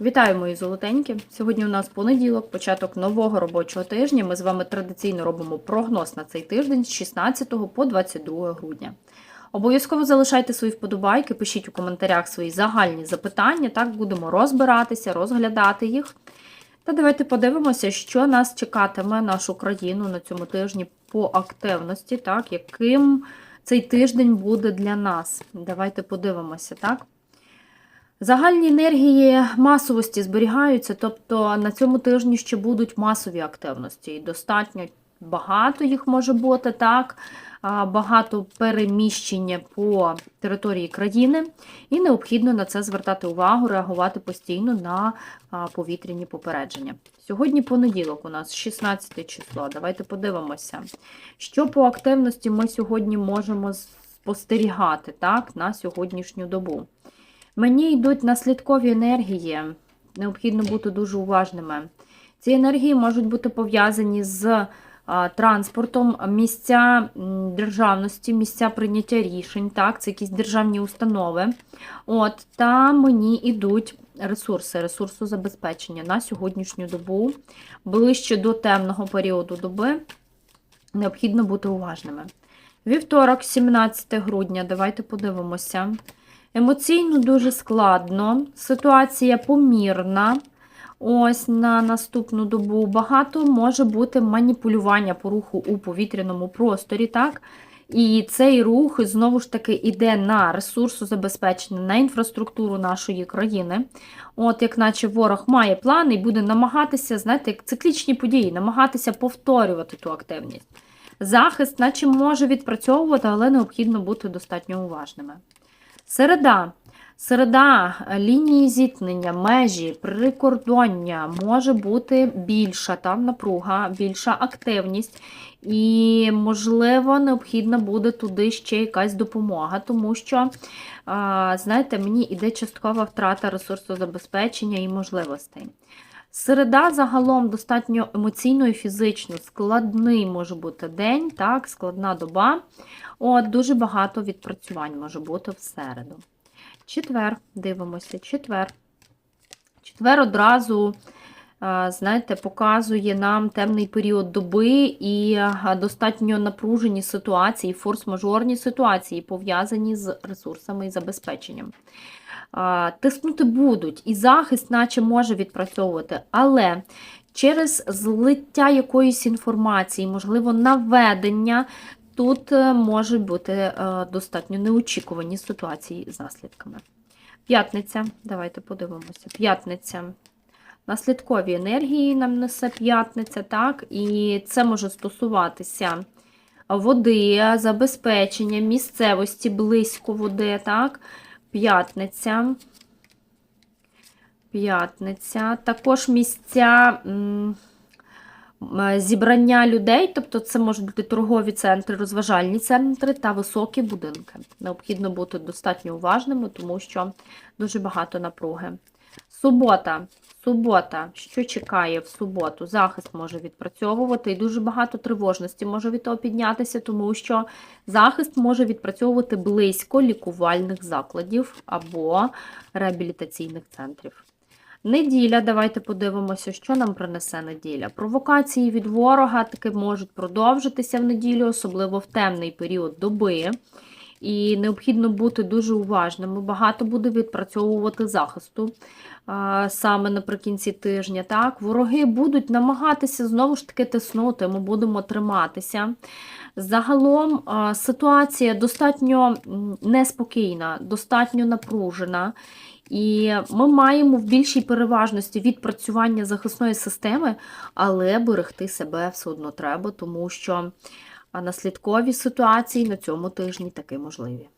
Вітаю, мої золотенькі! Сьогодні у нас понеділок, початок нового робочого тижня. Ми з вами традиційно робимо прогноз на цей тиждень з 16 по 22 грудня. Обов'язково залишайте свої вподобайки, пишіть у коментарях свої загальні запитання. Так будемо розбиратися, розглядати їх. Та давайте подивимося, що нас чекатиме нашу країну на цьому тижні по активності, так, яким цей тиждень буде для нас. Давайте подивимося, так? Загальні енергії масовості зберігаються, тобто на цьому тижні ще будуть масові активності. І достатньо багато їх може бути, так, багато переміщення по території країни, і необхідно на це звертати увагу, реагувати постійно на повітряні попередження. Сьогодні понеділок у нас 16 число. Давайте подивимося, що по активності ми сьогодні можемо спостерігати так, на сьогоднішню добу. Мені йдуть наслідкові енергії, необхідно бути дуже уважними. Ці енергії можуть бути пов'язані з транспортом, місця державності, місця прийняття рішень, так, це якісь державні установи. От, Та мені йдуть ресурси, ресурсозабезпечення на сьогоднішню добу, ближче до темного періоду доби. Необхідно бути уважними. Вівторок, 17 грудня, давайте подивимося. Емоційно дуже складно, ситуація помірна. Ось на наступну добу багато може бути маніпулювання по руху у повітряному просторі, так? І цей рух знову ж таки йде на ресурсозабезпечення, на інфраструктуру нашої країни. От, як наче ворог має плани і буде намагатися, знаєте, як циклічні події, намагатися повторювати ту активність. Захист, наче може відпрацьовувати, але необхідно бути достатньо уважними. Середа. Середа лінії зіткнення, межі, прикордоння може бути більша там напруга, більша активність, і, можливо, необхідна буде туди ще якась допомога, тому що, знаєте, мені йде часткова втрата ресурсозабезпечення і можливостей. Середа загалом достатньо емоційно і фізично складний може бути день, так, складна доба. От, Дуже багато відпрацювань може бути в середу. Четвер, дивимося, четвер. Четвер одразу, знаєте, показує нам темний період доби і достатньо напружені ситуації, форс-мажорні ситуації, пов'язані з ресурсами і забезпеченням. Тиснути будуть, і захист, наче може відпрацьовувати, але через злиття якоїсь інформації, можливо, наведення Тут е, можуть бути е, достатньо неочікувані ситуації з наслідками. П'ятниця, давайте подивимося. П'ятниця. Наслідкові енергії нам несе п'ятниця, так? І це може стосуватися води, забезпечення, місцевості близько води, так? П'ятниця. П'ятниця. Також місця зібрання людей, тобто це можуть бути торгові центри, розважальні центри та високі будинки. Необхідно бути достатньо уважними, тому що дуже багато напруги. Субота. Субота, що чекає в суботу? Захист може відпрацьовувати, і дуже багато тривожності може від того піднятися, тому що захист може відпрацьовувати близько лікувальних закладів або реабілітаційних центрів. Неділя, давайте подивимося, що нам принесе неділя. Провокації від ворога таки можуть продовжитися в неділю, особливо в темний період доби. І необхідно бути дуже уважними. Багато буде відпрацьовувати захисту саме наприкінці тижня. Так, Вороги будуть намагатися знову ж таки тиснути, ми будемо триматися. Загалом ситуація достатньо неспокійна, достатньо напружена. І ми маємо в більшій переважності відпрацювання захисної системи, але берегти себе все одно треба, тому що наслідкові ситуації на цьому тижні таки можливі.